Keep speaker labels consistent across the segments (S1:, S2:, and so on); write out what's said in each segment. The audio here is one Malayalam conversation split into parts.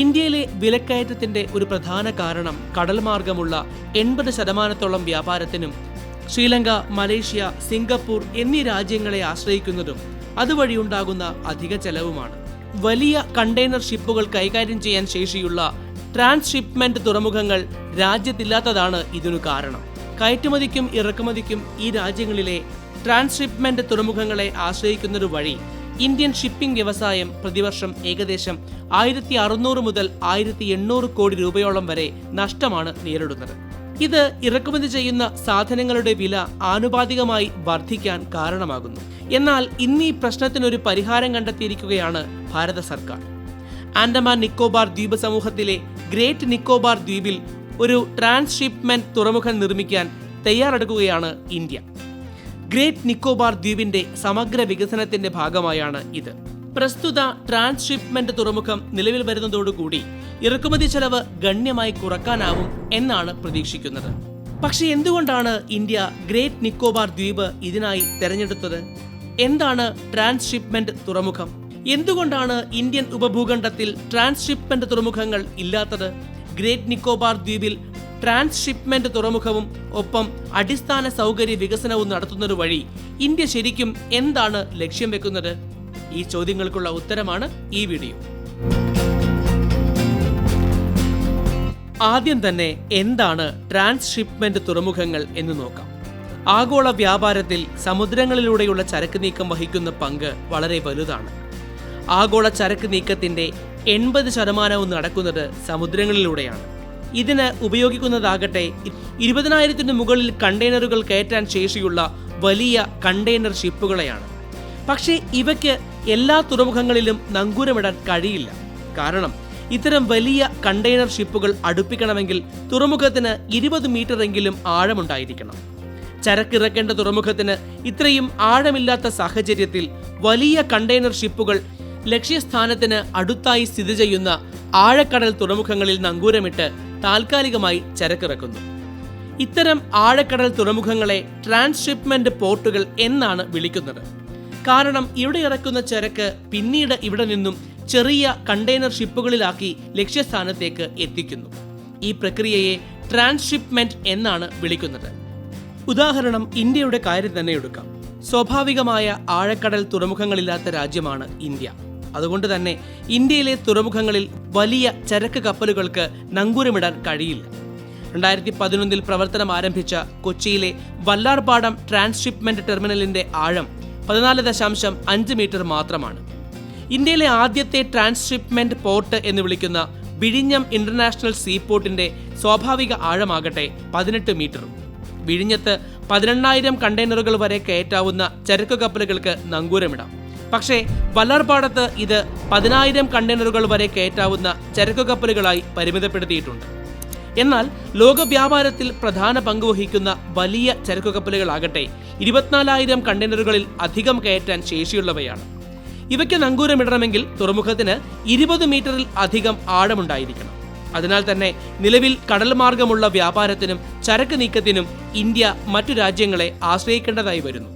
S1: ഇന്ത്യയിലെ വിലക്കയറ്റത്തിന്റെ ഒരു പ്രധാന കാരണം കടൽ മാർഗമുള്ള എൺപത് ശതമാനത്തോളം വ്യാപാരത്തിനും ശ്രീലങ്ക മലേഷ്യ സിംഗപ്പൂർ എന്നീ രാജ്യങ്ങളെ ആശ്രയിക്കുന്നതും അതുവഴിയുണ്ടാകുന്ന അധിക ചെലവുമാണ്. വലിയ കണ്ടെയ്നർ ഷിപ്പുകൾ കൈകാര്യം ചെയ്യാൻ ശേഷിയുള്ള ട്രാൻസ്ഷിപ്മെന്റ് തുറമുഖങ്ങൾ രാജ്യത്തില്ലാത്തതാണ് ഇതിനു കാരണം. കയറ്റുമതിക്കും ഇറക്കുമതിക്കും ഈ രാജ്യങ്ങളിലെ ട്രാൻസ്ഷിപ്മെന്റ് തുറമുഖങ്ങളെ ആശ്രയിക്കുന്നത് വഴി ഇന്ത്യൻ ഷിപ്പിംഗ് വ്യവസായം പ്രതിവർഷം ഏകദേശം ആയിരത്തി അറുന്നൂറ് മുതൽ ആയിരത്തി എണ്ണൂറ് കോടി രൂപയോളം വരെ നഷ്ടമാണ് നേരിടുന്നത്. ഇത് ഇറക്കുമതി ചെയ്യുന്ന സാധനങ്ങളുടെ വില ആനുപാതികമായി വർദ്ധിക്കാൻ കാരണമാകുന്നു. എന്നാൽ ഇന്നീ പ്രശ്നത്തിനൊരു പരിഹാരം കണ്ടെത്തിയിരിക്കുകയാണ് ഭാരത സർക്കാർ. ആൻഡമാൻ നിക്കോബാർ ദ്വീപ് സമൂഹത്തിലെ ഗ്രേറ്റ് നിക്കോബാർ ദ്വീപിൽ ഒരു ട്രാൻസ്ഷിപ്മെന്റ് തുറമുഖം നിർമ്മിക്കാൻ തയ്യാറെടുക്കുകയാണ് ഇന്ത്യ. ഗ്രേറ്റ് നിക്കോബാർ ദ്വീപിന്റെ സമഗ്ര വികസനത്തിന്റെ ഭാഗമായാണ് ഇത്. പ്രസ്തുത ട്രാൻസ്ഷിപ്മെന്റ് തുറമുഖം നിലവിൽ വരുന്നതോടുകൂടി ഇറക്കുമതി ചെലവ് ഗണ്യമായി കുറക്കാനാവും എന്നാണ് പ്രതീക്ഷിക്കുന്നത്. പക്ഷേ എന്തുകൊണ്ടാണ് ഇന്ത്യ ഗ്രേറ്റ് നിക്കോബാർ ദ്വീപ് ഇതിനായി തെരഞ്ഞെടുത്തത്? എന്താണ് ട്രാൻസ്ഷിപ്മെന്റ് തുറമുഖം? എന്തുകൊണ്ടാണ് ഇന്ത്യൻ ഉപഭൂഖണ്ഡത്തിൽ ട്രാൻസ്ഷിപ്മെന്റ് തുറമുഖങ്ങൾ ഇല്ലാത്തത്? ഗ്രേറ്റ് നിക്കോബാർ ദ്വീപിൽ ട്രാൻസ്ഷിപ്മെന്റ് തുറമുഖവും ഒപ്പം അടിസ്ഥാന സൗകര്യ വികസനവും നടത്തുന്നത് വഴി ഇന്ത്യ ശരിക്കും എന്താണ് ലക്ഷ്യം വെക്കുന്നത്? ഈ ചോദ്യങ്ങൾക്കുള്ള ഉത്തരമാണ് ഈ വീഡിയോ. ആദ്യം തന്നെ എന്താണ് ട്രാൻസ്ഷിപ്മെന്റ് തുറമുഖങ്ങൾ എന്ന് നോക്കാം. ആഗോള വ്യാപാരത്തിൽ സമുദ്രങ്ങളിലൂടെയുള്ള ചരക്ക് നീക്കം വഹിക്കുന്ന പങ്ക് വളരെ വലുതാണ്. ആഗോള ചരക്ക് നീക്കത്തിന്റെ എൺപത് ശതമാനവും നടക്കുന്നത് സമുദ്രങ്ങളിലൂടെയാണ്. ഇതിന് ഉപയോഗിക്കുന്നതാകട്ടെ ഇരുപതിനായിരത്തിന് മുകളിൽ കണ്ടെയ്നറുകൾ കയറ്റാൻ ശേഷിയുള്ള വലിയ കണ്ടെയ്നർ ഷിപ്പുകളെയാണ്. പക്ഷേ ഇവയ്ക്ക് എല്ലാ തുറമുഖങ്ങളിലും നങ്കൂരമിടാൻ കഴിയില്ല. കാരണം ഇത്തരം വലിയ കണ്ടെയ്നർ ഷിപ്പുകൾ അടുപ്പിക്കണമെങ്കിൽ തുറമുഖത്തിന് ഇരുപത് മീറ്ററെങ്കിലും ആഴമുണ്ടായിരിക്കണം. ചരക്കിറക്കേണ്ട തുറമുഖത്തിന് ഇത്രയും ആഴമില്ലാത്ത സാഹചര്യത്തിൽ വലിയ കണ്ടെയ്നർ ഷിപ്പുകൾ ലക്ഷ്യസ്ഥാനത്തിന് അടുത്തായി സ്ഥിതി ചെയ്യുന്ന ആഴക്കടൽ തുറമുഖങ്ങളിൽ നങ്കൂരമിട്ട് താൽക്കാലികമായി ചരക്കിറക്കുന്നു. ഇത്തരം ആഴക്കടൽ തുറമുഖങ്ങളെ ട്രാൻസ്ഷിപ്മെന്റ് പോർട്ടുകൾ എന്നാണ് വിളിക്കുന്നത്. കാരണം ഇവിടെ ഇറക്കുന്ന ചരക്ക് പിന്നീട് ഇവിടെ നിന്നും ചെറിയ കണ്ടെയ്നർ ഷിപ്പുകളിലാക്കി ലക്ഷ്യസ്ഥാനത്തേക്ക് എത്തിക്കുന്നു. ഈ പ്രക്രിയയെ ട്രാൻസ്ഷിപ്മെന്റ് എന്നാണ് വിളിക്കുന്നത്. ഉദാഹരണം ഇന്ത്യയുടെ കാര്യം തന്നെ എടുക്കാം. സ്വാഭാവികമായ ആഴക്കടൽ തുറമുഖങ്ങളില്ലാത്ത രാജ്യമാണ് ഇന്ത്യ. അതുകൊണ്ട് തന്നെ ഇന്ത്യയിലെ തുറമുഖങ്ങളിൽ വലിയ ചരക്ക് കപ്പലുകൾക്ക് നങ്കൂരമിടാൻ കഴിയില്ല. രണ്ടായിരത്തി പതിനൊന്നിൽ പ്രവർത്തനം ആരംഭിച്ച കൊച്ചിയിലെ വല്ലാർപാടം ട്രാൻസ്ഷിപ്മെന്റ് ടെർമിനലിന്റെ ആഴം പതിനാല് ദശാംശം അഞ്ച് മീറ്റർ മാത്രമാണ്. ഇന്ത്യയിലെ ആദ്യത്തെ ട്രാൻസ്ഷിപ്മെന്റ് പോർട്ട് എന്ന് വിളിക്കുന്ന വിഴിഞ്ഞം ഇന്റർനാഷണൽ സീ സീപോർട്ടിന്റെ സ്വാഭാവിക ആഴമാകട്ടെ പതിനെട്ട് മീറ്ററും. വിഴിഞ്ഞത്ത് പതിനെണ്ണായിരം കണ്ടെയ്നറുകൾ വരെ കയറ്റാവുന്ന ചരക്ക് കപ്പലുകൾക്ക് നങ്കൂരമിടാം. പക്ഷേ വല്ലാർപാടത്ത് ഇത് പതിനായിരം കണ്ടെയ്നറുകൾ വരെ കയറ്റാവുന്ന ചരക്കു കപ്പലുകളായി പരിമിതപ്പെടുത്തിയിട്ടുണ്ട്. എന്നാൽ ലോക വ്യാപാരത്തിൽ പ്രധാന പങ്കുവഹിക്കുന്ന വലിയ ചരക്കു കപ്പലുകളാകട്ടെ ഇരുപത്തിനാലായിരം കണ്ടെയ്നറുകളിൽ അധികം കയറ്റാൻ ശേഷിയുള്ളവയാണ്. ഇവയ്ക്ക് നങ്കൂരമിടണമെങ്കിൽ തുറമുഖത്തിന് ഇരുപത് മീറ്ററിൽ അധികം ആഴമുണ്ടായിരിക്കണം. അതിനാൽ തന്നെ നിലവിൽ കടൽ മാർഗമുള്ള വ്യാപാരത്തിനും ചരക്ക് നീക്കത്തിനും ഇന്ത്യ മറ്റു രാജ്യങ്ങളെ ആശ്രയിക്കേണ്ടതായി വരുന്നു.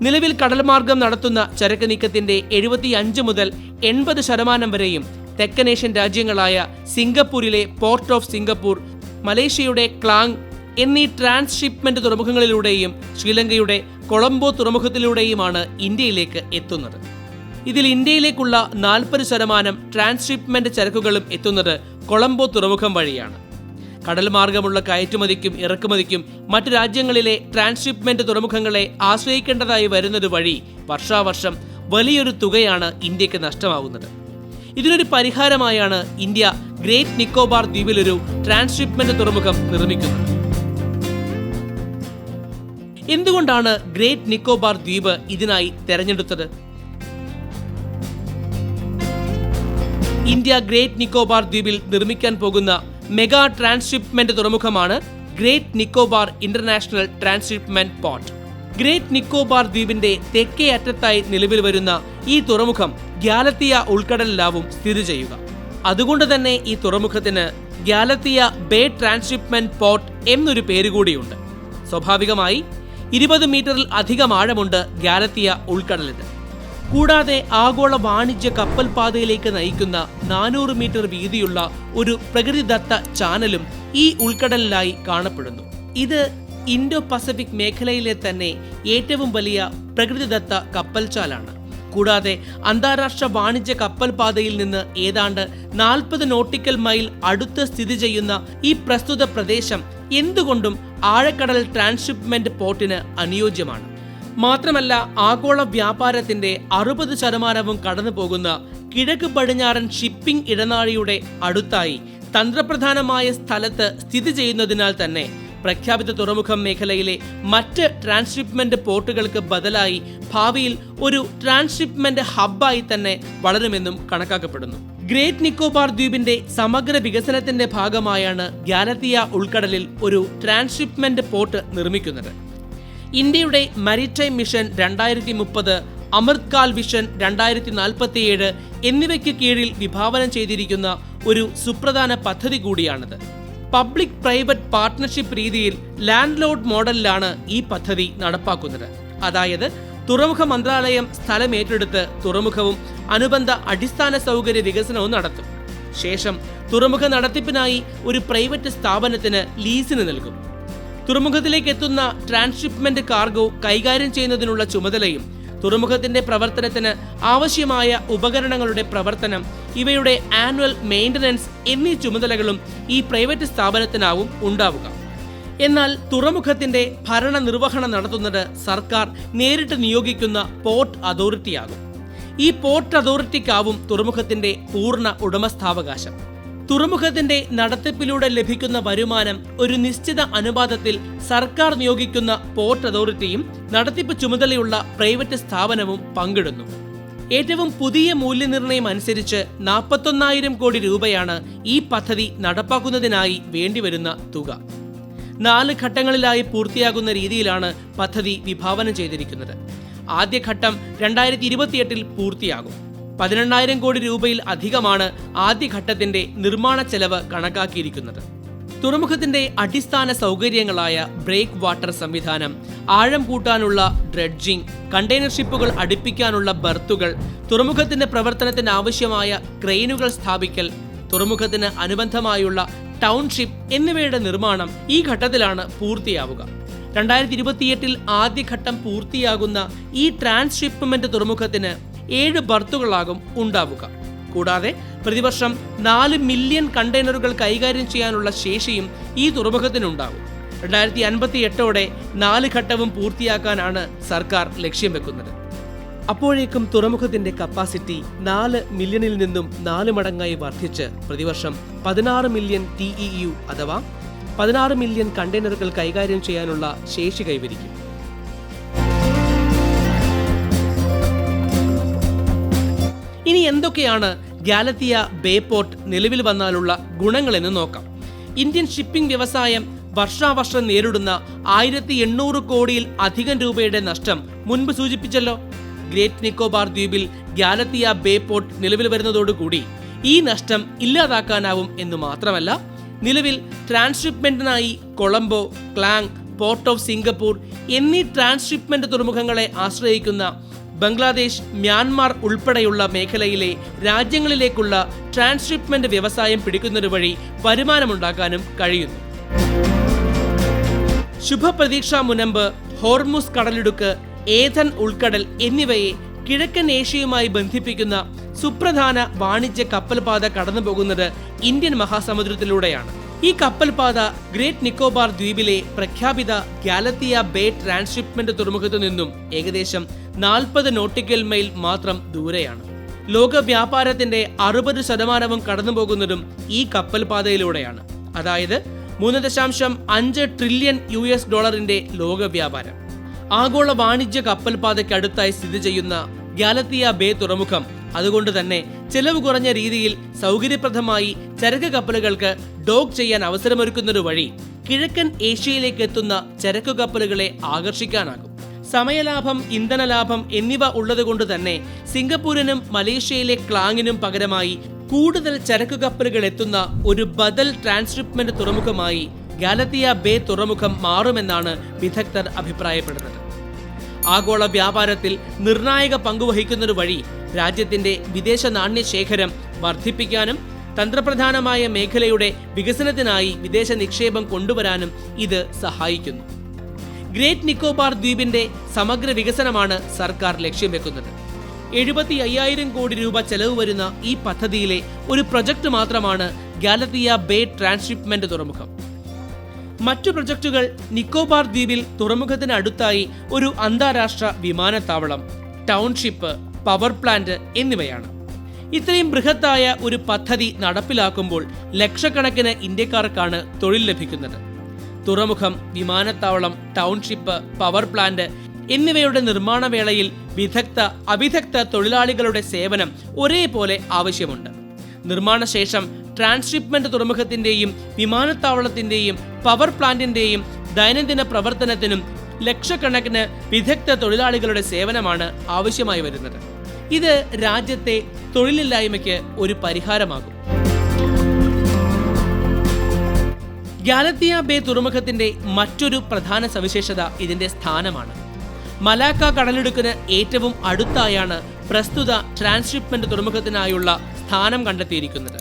S1: നിലവിൽ കടൽമാർഗം നടത്തുന്ന ചരക്ക് നീക്കത്തിന്റെ എഴുപത്തിയഞ്ച് മുതൽ എൺപത് ശതമാനം വരെയും തെക്കനേഷ്യൻ രാജ്യങ്ങളായ സിംഗപ്പൂരിലെ പോർട്ട് ഓഫ് സിംഗപ്പൂർ മലേഷ്യയുടെ ക്ലാങ് എന്നീ ട്രാൻസ്ഷിപ്മെന്റ് തുറമുഖങ്ങളിലൂടെയും ശ്രീലങ്കയുടെ കൊളംബോ തുറമുഖത്തിലൂടെയുമാണ് ഇന്ത്യയിലേക്ക് എത്തുന്നത്. ഇതിൽ ഇന്ത്യയിലേക്കുള്ള നാൽപ്പത് ശതമാനം ട്രാൻസ്ഷിപ്മെന്റ് ചരക്കുകളും എത്തുന്നത് കൊളംബോ തുറമുഖം വഴിയാണ്. കടൽ മാർഗമുള്ള കയറ്റുമതിക്കും ഇറക്കുമതിക്കും മറ്റു രാജ്യങ്ങളിലെ ട്രാൻസ്ഷിപ്മെന്റ് തുറമുഖങ്ങളെ ആശ്രയിക്കേണ്ടതായി വരുന്നത് വഴി വർഷാവർഷം വലിയൊരു തുകയാണ് ഇന്ത്യയ്ക്ക് നഷ്ടമാകുന്നത് ഇതിനൊരു പരിഹാരമായാണ് ഇന്ത്യ ഗ്രേറ്റ് നിക്കോബാർ ദ്വീപിലൊരു ട്രാൻസ്ഷിപ്മെന്റ് തുറമുഖം നിർമ്മിക്കുന്നത്. എന്തുകൊണ്ടാണ് ഗ്രേറ്റ് നിക്കോബാർ ദ്വീപ് ഇതിനായി തെരഞ്ഞെടുത്തത്? ഇന്ത്യ ഗ്രേറ്റ് നിക്കോബാർ ദ്വീപിൽ നിർമ്മിക്കാൻ പോകുന്ന mega transshipment തുറമുഖമാണ് Great Nicobar international transshipment port. Great Nicobar ദ്വീപിന്റെ തെക്കേ അറ്റത്തായി നിലവിൽ വരുന്ന ഈ തുറമുഖം ഗ്യാലത്തിയ ഉൾക്കടലിലാവും സ്ഥിതി ചെയ്യുക. അതുകൊണ്ട് തന്നെ ഈ തുറമുഖത്തിന് ഗ്യാലത്തിയ ബേ ട്രാൻസ്ഷിപ്മെന്റ് പോർട്ട് എന്നൊരു പേര് കൂടിയുണ്ട്. സ്വാഭാവികമായി ഇരുപത് മീറ്ററിൽ അധികം ആഴമുണ്ട് ഗ്യാലത്തിയ ഉൾക്കടലിന്. കൂടാതെ ആഗോള വാണിജ്യ കപ്പൽ പാതയിലേക്ക് നയിക്കുന്ന നാനൂറ് മീറ്റർ വീതിയുള്ള ഒരു പ്രകൃതിദത്ത ചാനലും ഈ ഉൾക്കടലിലായി കാണപ്പെടുന്നു. ഇത് ഇൻഡോ പസഫിക് മേഖലയിലെ തന്നെ ഏറ്റവും വലിയ പ്രകൃതിദത്ത കപ്പൽ ചാലാണ് കൂടാതെ അന്താരാഷ്ട്ര വാണിജ്യ കപ്പൽ പാതയിൽ നിന്ന് ഏതാണ്ട് നാൽപ്പത് നോട്ടിക്കൽ മൈൽ അടുത്ത് സ്ഥിതി ചെയ്യുന്ന ഈ പ്രസ്തുത പ്രദേശം എന്തുകൊണ്ടും ആഴക്കടൽ ട്രാൻസ്ഷിപ്മെന്റ് പോർട്ടിന് അനുയോജ്യമാണ്? മാത്രമല്ല ആഗോള വ്യാപാരത്തിന്റെ അറുപത് ശതമാനവും കടന്നു പോകുന്ന കിഴക്ക് പടിഞ്ഞാറൻ ഷിപ്പിംഗ് ഇടനാഴിയുടെ അടുത്തായി തന്ത്രപ്രധാനമായ സ്ഥലത്ത് സ്ഥിതി ചെയ്യുന്നതിനാൽ തന്നെ പ്രഖ്യാപിത തുറമുഖം മേഖലയിലെ മറ്റ് ട്രാൻസ്ഷിപ്മെന്റ് പോർട്ടുകൾക്ക് ബദലായി ഭാവിയിൽ ഒരു ട്രാൻസ്ഷിപ്മെന്റ് ഹബ്ബായി തന്നെ വളരുമെന്നും കണക്കാക്കപ്പെടുന്നു. ഗ്രേറ്റ് നിക്കോബാർ ദ്വീപിന്റെ സമഗ്ര വികസനത്തിന്റെ ഭാഗമായാണ് ഗ്യാലത്തിയ ഉൾക്കടലിൽ ഒരു ട്രാൻസ്ഷിപ്മെന്റ് പോർട്ട് നിർമ്മിക്കുന്നത്. ഇന്ത്യയുടെ മരിടൈം മിഷൻ രണ്ടായിരത്തി മുപ്പത് അമൃത്കാൽ വിഷൻ രണ്ടായിരത്തി നാൽപ്പത്തിയേഴ് എന്നിവയ്ക്ക് കീഴിൽ വിഭാവനം ചെയ്തിരിക്കുന്ന ഒരു സുപ്രധാന പദ്ധതി കൂടിയാണിത്. പബ്ലിക് പ്രൈവറ്റ് പാർട്ട്ണർഷിപ്പ് രീതിയിൽ ലാൻഡ് ലോഡ് മോഡലിലാണ് ഈ പദ്ധതി നടപ്പാക്കുന്നത്. അതായത് തുറമുഖ മന്ത്രാലയം സ്ഥലം ഏറ്റെടുത്ത് തുറമുഖവും അനുബന്ധ അടിസ്ഥാന സൗകര്യ വികസനവും നടത്തും. ശേഷം തുറമുഖ നടത്തിപ്പിനായി ഒരു പ്രൈവറ്റ് സ്ഥാപനത്തിന് ലീസിന് നൽകും. തുറമുഖത്തിലേക്ക് എത്തുന്ന ട്രാൻസ്ഷിപ്മെന്റ് കാർഗോ കൈകാര്യം ചെയ്യുന്നതിനുള്ള ചുമതലയും തുറമുഖത്തിന്റെ പ്രവർത്തനത്തിന് ആവശ്യമായ ഉപകരണങ്ങളുടെ പ്രവർത്തനം ഇവയുടെ ആനുവൽ മെയിന്റനൻസ് എന്നീ ചുമതലകളും ഈ പ്രൈവറ്റ് സ്ഥാപനത്തിനാവും ഉണ്ടാവുക. എന്നാൽ തുറമുഖത്തിന്റെ ഭരണ നിർവഹണം നടത്തുന്നത് സർക്കാർ നേരിട്ട് നിയോഗിക്കുന്ന പോർട്ട് അതോറിറ്റിയാകും. ഈ പോർട്ട് അതോറിറ്റിക്കാവും തുറമുഖത്തിന്റെ പൂർണ ഉടമസ്ഥാവകാശം. തുറമുഖത്തിന്റെ നടത്തിപ്പിലൂടെ ലഭിക്കുന്ന വരുമാനം ഒരു നിശ്ചിത അനുപാതത്തിൽ സർക്കാർ നിയോഗിക്കുന്ന പോർട്ട് അതോറിറ്റിയും നടത്തിപ്പ് ചുമതലയുള്ള പ്രൈവറ്റ് സ്ഥാപനവും പങ്കിടുന്നു. ഏറ്റവും പുതിയ മൂല്യനിർണയം അനുസരിച്ച് നാൽപ്പത്തൊന്നായിരം കോടി രൂപയാണ് ഈ പദ്ധതി നടപ്പാക്കുന്നതിനായി വേണ്ടിവരുന്ന തുക. നാല് ഘട്ടങ്ങളിലായി പൂർത്തിയാകുന്ന രീതിയിലാണ് പദ്ധതി വിഭാവനം ചെയ്തിരിക്കുന്നത്. ആദ്യഘട്ടം രണ്ടായിരത്തി ഇരുപത്തിയെട്ടിൽ പൂർത്തിയാകും. പതിനെണ്ണായിരം കോടി രൂപയിൽ അധികമാണ് ആദ്യഘട്ടത്തിന്റെ നിർമ്മാണ ചെലവ് കണക്കാക്കിയിരിക്കുന്നത്. തുറമുഖത്തിന്റെ അടിസ്ഥാന സൗകര്യങ്ങളായ ബ്രേക്ക് വാട്ടർ സംവിധാനം ആഴം കൂട്ടാനുള്ള ഡ്രഡ്ജിംഗ് കണ്ടെയ്നർ ഷിപ്പുകൾ അടുപ്പിക്കാനുള്ള ബർത്തുകൾ തുറമുഖത്തിന്റെ പ്രവർത്തനത്തിന് ആവശ്യമായ ക്രെയിനുകൾ സ്ഥാപിക്കൽ തുറമുഖത്തിന് അനുബന്ധമായുള്ള ടൗൺഷിപ്പ് എന്നിവയുടെ നിർമ്മാണം ഈ ഘട്ടത്തിലാണ് പൂർത്തിയാവുക. രണ്ടായിരത്തി ഇരുപത്തിയെട്ടിൽ ആദ്യഘട്ടം പൂർത്തിയാകുന്ന ഈ ട്രാൻസ്ഷിപ്മെന്റ് തുറമുഖത്തിന് ഏഴ് ബർത്തുകളാകും ഉണ്ടാവുക. കൂടാതെ പ്രതിവർഷം നാല് മില്യൺ കണ്ടെയ്നറുകൾ കൈകാര്യം ചെയ്യാനുള്ള ശേഷിയും ഈ തുറമുഖത്തിനുണ്ടാകും രണ്ടായിരത്തി അൻപത്തി എട്ടോടെ നാല് ഘട്ടവും പൂർത്തിയാക്കാനാണ് സർക്കാർ ലക്ഷ്യം വെക്കുന്നത്. അപ്പോഴേക്കും തുറമുഖത്തിന്റെ കപ്പാസിറ്റി നാല് മില്യണിൽ നിന്നും നാല് മടങ്ങായി വർദ്ധിച്ച് പ്രതിവർഷം പതിനാറ് മില്യൺ ടി ഇ യു അഥവാ പതിനാറ് മില്യൺ കണ്ടെയ്നറുകൾ കൈകാര്യം ചെയ്യാനുള്ള ശേഷി കൈവരിക്കും. എന്തൊക്കെയാണ് ഗാലത്തിയ ബേപോർട്ട് നിലവിൽ വന്നാലുള്ള ഗുണങ്ങളെന്ന് നോക്കാം. ഇന്ത്യൻ ഷിപ്പിംഗ് വ്യവസായം വർഷാവർഷം നേരിടുന്ന ആയിരത്തി എണ്ണൂറ് കോടിയിൽ അധികം രൂപയുടെ നഷ്ടം മുൻപ് സൂചിപ്പിച്ചല്ലോ. ഗ്രേറ്റ് നിക്കോബാർ ദ്വീപിൽ ഗാലത്തിയ ബേപോർട്ട് നിലവിൽ വരുന്നതോടുകൂടി ഈ നഷ്ടം ഇല്ലാതാക്കാനാവും എന്ന് മാത്രമല്ല നിലവിൽ ട്രാൻസ്ഷിപ്മെന്റിനായി Colombo Klang port of Singapore എന്നീ ട്രാൻസ്ഷിപ്മെന്റ് തുറമുഖങ്ങളെ ആശ്രയിക്കുന്ന ബംഗ്ലാദേശ് മ്യാൻമാർ ഉൾപ്പെടെയുള്ള മേഖലയിലെ രാജ്യങ്ങളിലേക്കുള്ള ട്രാൻസ്ഷിപ്മെന്റ് വ്യവസായം പിടിക്കുന്നത് വഴി വരുമാനമുണ്ടാക്കാനും കഴിയുന്നു. ശുഭപ്രതീക്ഷ മുനമ്പ് ഹോർമുസ് കടലിടുക്ക് ഏഥൻ ഉൾക്കടൽ എന്നിവയെ കിഴക്കൻ ഏഷ്യയുമായി ബന്ധിപ്പിക്കുന്ന സുപ്രധാന വാണിജ്യ കപ്പൽപാത കടന്നുപോകുന്നത് ഇന്ത്യൻ മഹാസമുദ്രത്തിലൂടെയാണ്. ഈ കപ്പൽപാത ഗ്രേറ്റ് നിക്കോബാർ ദ്വീപിലെ പ്രഖ്യാപിത ഗാലത്തിയ ബേ ട്രാൻസ്ഷിപ്മെന്റ് തുറമുഖത്തു നിന്നും ഏകദേശം നാൽപ്പത് നോട്ടിക്കൽ മൈൽ മാത്രം ദൂരെയാണ്. ലോക വ്യാപാരത്തിന്റെ അറുപത് ശതമാനവും കടന്നുപോകുന്നതും ഈ കപ്പൽപാതയിലൂടെയാണ് അതായത് മൂന്ന് ദശാംശം അഞ്ച് ട്രില്യൺ യു എസ് ഡോളറിന്റെ ലോക വ്യാപാരം. ആഗോള വാണിജ്യ കപ്പൽപാതയ്ക്ക് അടുത്തായി സ്ഥിതി ചെയ്യുന്ന ഗാലത്തിയ ബേ തുറമുഖം അതുകൊണ്ട് തന്നെ ചെലവ് കുറഞ്ഞ രീതിയിൽ സൗകര്യപ്രദമായി ചരക്ക് കപ്പലുകൾക്ക് ഡോക്ക് ചെയ്യാൻ അവസരമൊരുക്കുന്നത് വഴി കിഴക്കൻ ഏഷ്യയിലേക്ക് എത്തുന്ന ചരക്കു കപ്പലുകളെ ആകർഷിക്കാനാകും. സമയലാഭം ഇന്ധനലാഭം എന്നിവ ഉള്ളതുകൊണ്ട് തന്നെ സിംഗപ്പൂരിനും മലേഷ്യയിലെ ക്ലാങ്ങിനും പകരമായി കൂടുതൽ ചരക്കു കപ്പലുകൾ എത്തുന്ന ഒരു ബദൽ ട്രാൻസ്ഷിപ്മെന്റ് തുറമുഖമായി ഗാലത്തിയ ബേ തുറമുഖം മാറുമെന്നാണ് വിദഗ്ധർ അഭിപ്രായപ്പെടുന്നത്. ആഗോള വ്യാപാരത്തിൽ നിർണായക പങ്കുവഹിക്കുന്നതു വഴി രാജ്യത്തിന്റെ വിദേശ നാണ്യശേഖരം വർദ്ധിപ്പിക്കാനും തന്ത്രപ്രധാനമായ മേഖലയുടെ വികസനത്തിനായി വിദേശ നിക്ഷേപം കൊണ്ടുവരാനും ഇത് സഹായിക്കുന്നു. ഗ്രേറ്റ് നിക്കോബാർ ദ്വീപിന്റെ സമഗ്ര വികസനമാണ് സർക്കാർ ലക്ഷ്യം വെക്കുന്നത്. എഴുപത്തി അയ്യായിരം കോടി രൂപ ചെലവ് വരുന്ന ഈ പദ്ധതിയിലെ ഒരു പ്രൊജക്ട് മാത്രമാണ് ഗാലത്തിയ ബേ ട്രാൻസ്ഷിപ്മെന്റ് തുറമുഖം. മറ്റു പ്രൊജക്ടുകൾ നിക്കോബാർ ദ്വീപിൽ തുറമുഖത്തിന് അടുത്തായി ഒരു അന്താരാഷ്ട്ര വിമാനത്താവളം ടൗൺഷിപ്പ് പവർ പ്ലാന്റ് എന്നിവയാണ്. ഇത്രയും ബൃഹത്തായ ഒരു പദ്ധതി നടപ്പിലാക്കുമ്പോൾ ലക്ഷക്കണക്കിന് ഇന്ത്യക്കാർക്കാണ് തൊഴിൽ ലഭിക്കുന്നത്. തുറമുഖം വിമാനത്താവളം ടൗൺഷിപ്പ് പവർ പ്ലാന്റ് എന്നിവയുടെ നിർമ്മാണ വേളയിൽ വിദഗ്ധ അവിദഗ്ധ തൊഴിലാളികളുടെ സേവനം ഒരേപോലെ ആവശ്യമുണ്ട്. നിർമ്മാണശേഷം ട്രാൻസ്ഷിപ്മെന്റ് തുറമുഖത്തിന്റെയും വിമാനത്താവളത്തിന്റെയും പവർ പ്ലാന്റിന്റെയും ദൈനംദിന പ്രവർത്തനത്തിനും ലക്ഷക്കണക്കിന് വിദഗ്ധ തൊഴിലാളികളുടെ സേവനമാണ് ആവശ്യമായി വരുന്നത്. ഇത് രാജ്യത്തെ തൊഴിലില്ലായ്മയ്ക്ക് ഒരു പരിഹാരമാകും. ഗാലത്തിയ ബേ തുറമുഖത്തിന്റെ മറ്റൊരു പ്രധാന സവിശേഷത ഇതിന്റെ സ്ഥാനമാണ്. മലാക്ക കടലിടുക്കിന് ഏറ്റവും അടുത്തായാണ് പ്രസ്തുത ട്രാൻസ്ഷിപ്മെന്റ് തുറമുഖത്തിനായുള്ള സ്ഥാനം കണ്ടെത്തിയിരിക്കുന്നത്.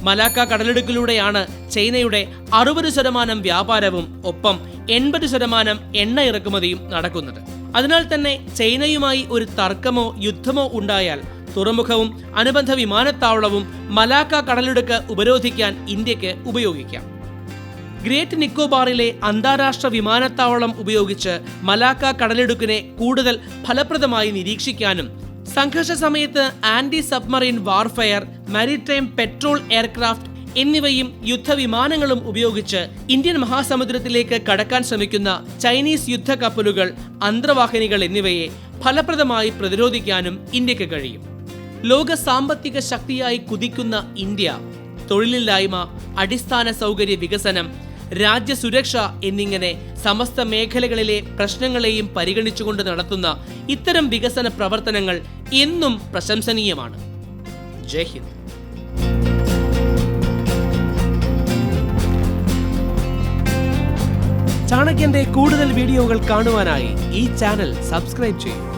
S1: മലാക്ക കടലിടുക്കിലൂടെയാണ് ചൈനയുടെ അറുപത് ശതമാനം വ്യാപാരവും ഒപ്പം എൺപത് ശതമാനം എണ്ണ ഇറക്കുമതിയും നടക്കുന്നത്. അതിനാൽ തന്നെ ചൈനയുമായി ഒരു തർക്കമോ യുദ്ധമോ ഉണ്ടായാൽ തുറമുഖവും അനുബന്ധ വിമാനത്താവളവും മലാക്ക കടലിടുക്ക് ഉപരോധിക്കാൻ ഇന്ത്യയ്ക്ക് ഉപയോഗിക്കാം. ഗ്രേറ്റ് നിക്കോബാറിലെ അന്താരാഷ്ട്ര വിമാനത്താവളം ഉപയോഗിച്ച് മലാക്ക കടലിടുക്കിനെ കൂടുതൽ ഫലപ്രദമായി നിരീക്ഷിക്കാനും സംഘർഷ സമയത്ത് anti submarine warfare maritime patrol aircraft എന്നിവയും യുദ്ധവിമാനങ്ങളും ഉപയോഗിച്ച് ഇന്ത്യൻ മഹാസമുദ്രത്തിലേക്ക് കടക്കാൻ ശ്രമിക്കുന്ന ചൈനീസ് യുദ്ധ കപ്പലുകൾ അന്തർവാഹിനികൾ എന്നിവയെ ഫലപ്രദമായി പ്രതിരോധിക്കാനും ഇന്ത്യയ്ക്ക് കഴിയും. ലോക സാമ്പത്തിക ശക്തിയായി കുതിക്കുന്ന ഇന്ത്യ തൊഴിലില്ലായ്മ അടിസ്ഥാന സൗകര്യ വികസനം രാജ്യസുരക്ഷ എന്നിങ്ങനെ സമസ്ത മേഖലകളിലെ പ്രശ്നങ്ങളെയും പരിഗണിച്ചുകൊണ്ട് നടത്തുന്ന ഇത്തരം വികസന പ്രവർത്തനങ്ങൾ എന്നും പ്രശംസനീയമാണ്. ജയ് ഹിന്ദ്. ചാണക്യന്റെ കൂടുതൽ വീഡിയോകൾ കാണുവാനായി ഈ ചാനൽ സബ്സ്ക്രൈബ് ചെയ്യൂ.